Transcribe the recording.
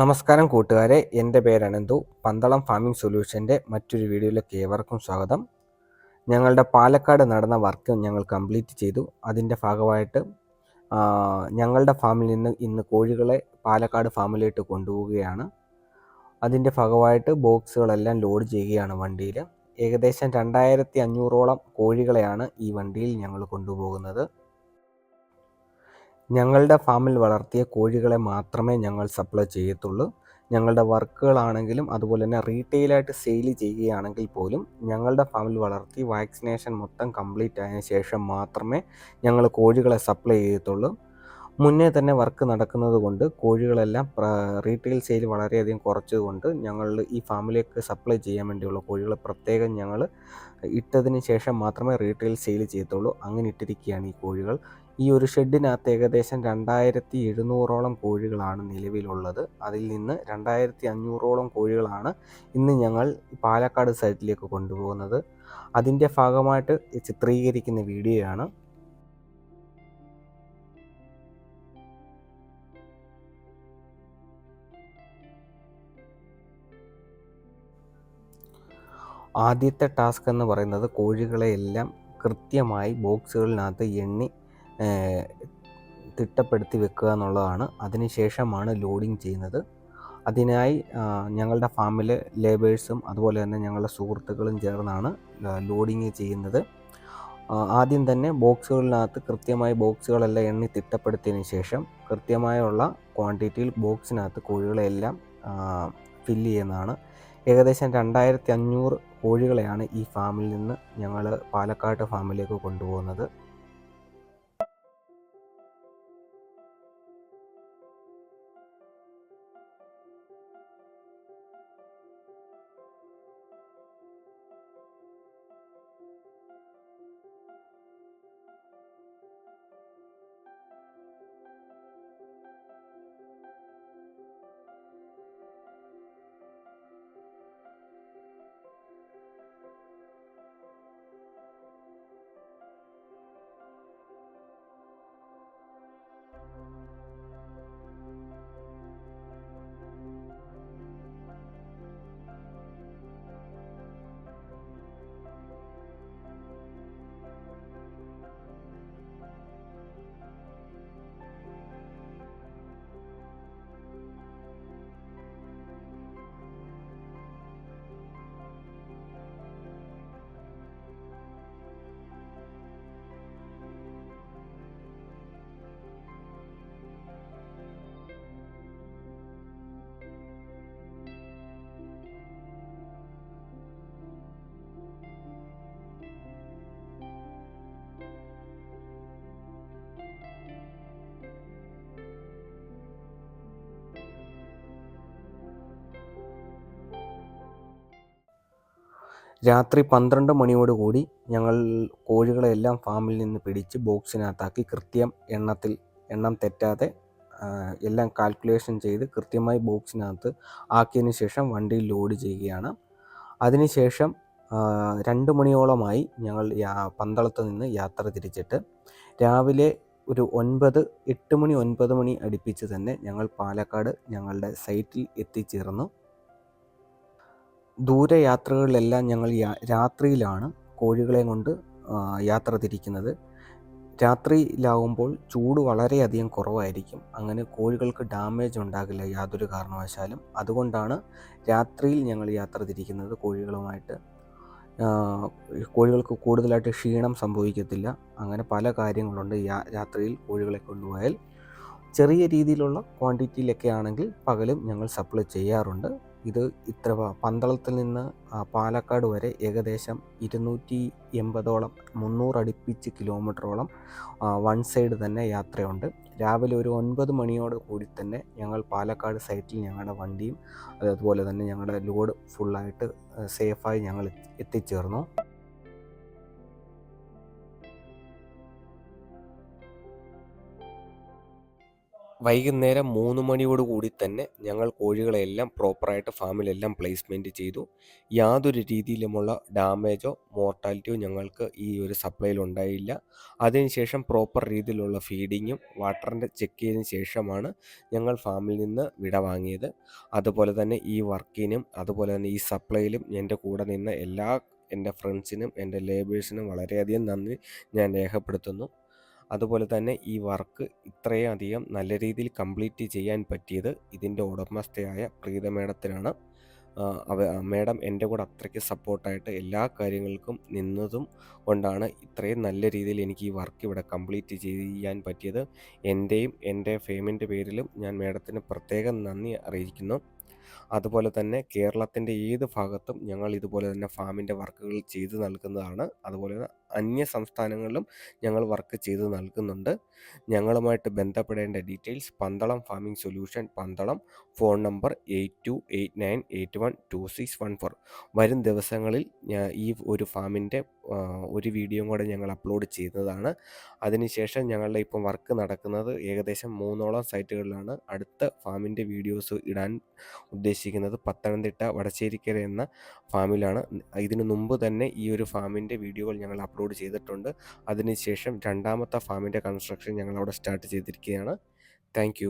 നമസ്കാരം കൂട്ടുകാരെ എന്റെ പേര് അനന്തു. പന്തളം ഫാമിംഗ് സൊല്യൂഷന്റെ മറ്റൊരു വീഡിയോയിലേക്ക് ഏവർക്കും സ്വാഗതം. ഞങ്ങളുടെ പാലക്കാട് നടന്ന വർക്ക് ഞങ്ങൾ കംപ്ലീറ്റ് ചെയ്തു. അതിന്റെ ഭാഗമായിട്ട് ഞങ്ങളുടെ ഫാമിൽ നിന്ന് ഇന്ന് കോഴികളെ പാലക്കാട് ഫാമിലേക്ക് കൊണ്ടുപോവുകയാണ്. അതിന്റെ ഭാഗമായിട്ട് ബോക്സുകളെല്ലാം ലോഡ് ചെയ്യുകയാണ് വണ്ടിയിൽ. ഏകദേശം രണ്ടായിരത്തി അഞ്ഞൂറോളം കോഴികളെയാണ് ഈ വണ്ടിയിൽ ഞങ്ങൾ കൊണ്ടുപോകുന്നത്. ഞങ്ങളുടെ ഫാമിൽ വളർത്തിയ കോഴികളെ മാത്രമേ ഞങ്ങൾ സപ്ലൈ ചെയ്യത്തുള്ളൂ. ഞങ്ങളുടെ വർക്കുകളാണെങ്കിലും അതുപോലെ തന്നെ റീറ്റെയിലായിട്ട് സെയിൽ ചെയ്യുകയാണെങ്കിൽ പോലും ഞങ്ങളുടെ ഫാമിൽ വളർത്തി വാക്സിനേഷൻ മൊത്തം കംപ്ലീറ്റ് ആയതിനു ശേഷം മാത്രമേ ഞങ്ങൾ കോഴികളെ സപ്ലൈ ചെയ്യത്തുള്ളൂ. മുന്നേ തന്നെ വർക്ക് നടക്കുന്നത് കൊണ്ട് കോഴികളെല്ലാം റീറ്റെയിൽ സെയിൽ വളരെയധികം കുറച്ചതുകൊണ്ട് ഞങ്ങൾ ഈ ഫാമിലേക്ക് സപ്ലൈ ചെയ്യാൻ വേണ്ടിയുള്ള കോഴികളെ പ്രത്യേകം ഞങ്ങൾ ഇട്ടതിന് ശേഷം മാത്രമേ റീറ്റെയിൽ സെയിൽ ചെയ്യത്തുള്ളൂ. അങ്ങനെ ഇട്ടിരിക്കുകയാണ് ഈ കോഴികൾ. ഈ ഒരു ഷെഡിനകത്ത് ഏകദേശം രണ്ടായിരത്തി എഴുന്നൂറോളം കോഴികളാണ് നിലവിലുള്ളത്. അതിൽ നിന്ന് രണ്ടായിരത്തി അഞ്ഞൂറോളം കോഴികളാണ് ഇന്ന് ഞങ്ങൾ പാലക്കാട് സൈറ്റിലേക്ക് കൊണ്ടുപോകുന്നത്. അതിന്റെ ഭാഗമായിട്ട് ചിത്രീകരിക്കുന്ന വീഡിയോയാണ്. ആദ്യത്തെ ടാസ്ക് എന്ന് പറയുന്നത് കോഴികളെയെല്ലാം കൃത്യമായി ബോക്സുകളിനകത്ത് എണ്ണി തിട്ടപ്പെടുത്തി വെക്കുക എന്നുള്ളതാണ്. അതിനുശേഷമാണ് ലോഡിങ് ചെയ്യുന്നത്. അതിനായി ഞങ്ങളുടെ ഫാമിലെ ലേബേഴ്സും അതുപോലെ തന്നെ ഞങ്ങളുടെ സുഹൃത്തുക്കളും ചേർന്നാണ് ലോഡിങ് ചെയ്യുന്നത്. ആദ്യം തന്നെ ബോക്സുകളിനകത്ത് കൃത്യമായി ബോക്സുകളെല്ലാം എണ്ണി തിട്ടപ്പെടുത്തിയതിന് ശേഷം കൃത്യമായുള്ള ക്വാണ്ടിറ്റിയിൽ ബോക്സിനകത്ത് കോഴികളെല്ലാം ഫില്ല് ചെയ്യുന്നതാണ്. ഏകദേശം രണ്ടായിരത്തി അഞ്ഞൂറ് കോഴികളെയാണ് ഈ ഫാമിൽ നിന്ന് ഞങ്ങൾ പാലക്കാട് ഫാമിലേക്ക് കൊണ്ടുപോകുന്നത്. രാത്രി പന്ത്രണ്ട് മണിയോടുകൂടി ഞങ്ങൾ കോഴികളെല്ലാം ഫാമിൽ നിന്ന് പിടിച്ച് ബോക്സിനകത്താക്കി കൃത്യം എണ്ണത്തിൽ എണ്ണം തെറ്റാതെ എല്ലാം കാൽക്കുലേഷൻ ചെയ്ത് കൃത്യമായി ബോക്സിനകത്ത് ആക്കിയതിന് ശേഷം വണ്ടിയിൽ ലോഡ് ചെയ്യുകയാണ്. അതിനുശേഷം രണ്ട് മണിയോളമായി ഞങ്ങൾ പന്തളത്ത് നിന്ന് യാത്ര തിരിച്ചിട്ട് രാവിലെ ഒരു ഒൻപത് എട്ട് മണി ഒൻപത് മണി അടുപ്പിച്ച് തന്നെ ഞങ്ങൾ പാലക്കാട് ഞങ്ങളുടെ സൈറ്റിൽ എത്തിച്ചേർന്നു. ദൂരയാത്രകളിലെല്ലാം ഞങ്ങൾ രാത്രിയിലാണ് കോഴികളെ കൊണ്ട് യാത്ര തിരിക്കുന്നത്. രാത്രിയിലാവുമ്പോൾ ചൂട് വളരെയധികം കുറവായിരിക്കും. അങ്ങനെ കോഴികൾക്ക് ഡാമേജ് ഉണ്ടാകില്ല യാതൊരു കാരണവശാലും. അതുകൊണ്ടാണ് രാത്രിയിൽ ഞങ്ങൾ യാത്ര തിരിക്കുന്നത് കോഴികളുമായിട്ട്. കോഴികൾക്ക് കൂടുതലായിട്ട് ക്ഷീണം സംഭവിക്കത്തില്ല. അങ്ങനെ പല കാര്യങ്ങളുണ്ട് രാത്രിയിൽ കോഴികളെ കൊണ്ടുപോയാൽ. ചെറിയ രീതിയിലുള്ള ക്വാണ്ടിറ്റിയിലൊക്കെ ആണെങ്കിൽ പകലും ഞങ്ങൾ സപ്ലൈ ചെയ്യാറുണ്ട്. ഇത് ഇത്ര പന്തളത്തിൽ നിന്ന് പാലക്കാട് വരെ ഏകദേശം ഇരുന്നൂറ്റി എൺപതോളം മുന്നൂറ് അടുപ്പിച്ച് കിലോമീറ്ററോളം വൺ സൈഡ് തന്നെ യാത്രയുണ്ട്. രാവിലെ ഒരു ഒൻപത് മണിയോട് കൂടി തന്നെ ഞങ്ങൾ പാലക്കാട് സൈറ്റിൽ ഞങ്ങളുടെ വണ്ടിയും അതുപോലെ തന്നെ ഞങ്ങളുടെ ലോഡ് ഫുള്ളായിട്ട് സേഫായി ഞങ്ങൾ എത്തി- എത്തിച്ചേർന്നു. വൈകുന്നേരം മൂന്ന് മണിയോട് കൂടി തന്നെ ഞങ്ങൾ കോഴികളെല്ലാം പ്രോപ്പറായിട്ട് ഫാമിലെല്ലാം പ്ലേസ്മെന്റ് ചെയ്തു. യാതൊരു രീതിയിലുമുള്ള ഡാമേജോ മോർട്ടാലിറ്റിയോ ഞങ്ങൾക്ക് ഈ ഒരു സപ്ലൈയിൽ ഉണ്ടായില്ല. അതിനുശേഷം പ്രോപ്പർ രീതിയിലുള്ള ഫീഡിങ്ങും വാട്ടറിന്റെ ചെക്ക് ചെയ്തതിന് ശേഷമാണ് ഞങ്ങൾ ഫാമിൽ നിന്ന് വിട വാങ്ങിയത്. അതുപോലെ തന്നെ ഈ വർക്കിനും അതുപോലെ തന്നെ ഈ സപ്ലൈയിലും എന്റെ കൂടെ നിന്ന എല്ലാ എന്റെ ഫ്രണ്ട്സിനും എന്റെ ലേബേഴ്സിനും വളരെയധികം നന്ദി ഞാൻ രേഖപ്പെടുത്തുന്നു. അതുപോലെ തന്നെ ഈ വർക്ക് ഇത്രയും അധികം നല്ല രീതിയിൽ കംപ്ലീറ്റ് ചെയ്യാൻ പറ്റിയത് ഇതിന്റെ ഉടമസ്ഥയായ പ്രീത മേഡത്തിനാണ്. അവ മേഡം എന്റെ കൂടെ അത്രയ്ക്ക് സപ്പോർട്ടായിട്ട് എല്ലാ കാര്യങ്ങൾക്കും നിന്നതും കൊണ്ടാണ് ഇത്രയും നല്ല രീതിയിൽ എനിക്ക് ഈ വർക്ക് ഇവിടെ കംപ്ലീറ്റ് ചെയ്യാൻ പറ്റിയത്. എന്റെയും എന്റെ ഫേമിന്റെ പേരിലും ഞാൻ മേഡത്തിന് പ്രത്യേകം നന്ദി അറിയിക്കുന്നു. അതുപോലെ തന്നെ കേരളത്തിന്റെ ഏത് ഭാഗത്തും ഞങ്ങൾ ഇതുപോലെ തന്നെ ഫാമിന്റെ വർക്കുകൾ ചെയ്തു നൽകുന്നതാണ്. അതുപോലെ തന്നെ അന്യ സംസ്ഥാനങ്ങളിലും ഞങ്ങൾ വർക്ക് ചെയ്ത് നൽകുന്നുണ്ട്. ഞങ്ങളുമായിട്ട് ബന്ധപ്പെടേണ്ട details Pandalam farming solution Pandalam phone number eight two eight nine eight one two six one four. വരും ദിവസങ്ങളിൽ ഈ ഒരു ഫാമിന്റെ ഒരു വീഡിയോയും കൂടെ ഞങ്ങൾ അപ്ലോഡ് ചെയ്യുന്നതാണ് അതിനുശേഷം ഞങ്ങളുടെ ഇപ്പം വർക്ക് നടക്കുന്നത് ഏകദേശം മൂന്നോളം സൈറ്റുകളിലാണ്. അടുത്ത ഫാമിന്റെ വീഡിയോസ് ഇടാൻ ഉദ്ദേശിക്കുന്നത് പത്തനംതിട്ട വടശ്ശേരിക്കര എന്ന ഫാമിലാണ്. ഇതിനു മുമ്പ് തന്നെ ഈ ഒരു ഫാമിന്റെ വീഡിയോകൾ ഞങ്ങൾ അപ്ലോഡ് ചെയ്തിട്ടുണ്ട്. അതിനുശേഷം രണ്ടാമത്തെ ഫാമിന്റെ കൺസ്ട്രക്ഷൻ ഞങ്ങൾ അവിടെ സ്റ്റാർട്ട് ചെയ്തിരിക്കുകയാണ്. താങ്ക്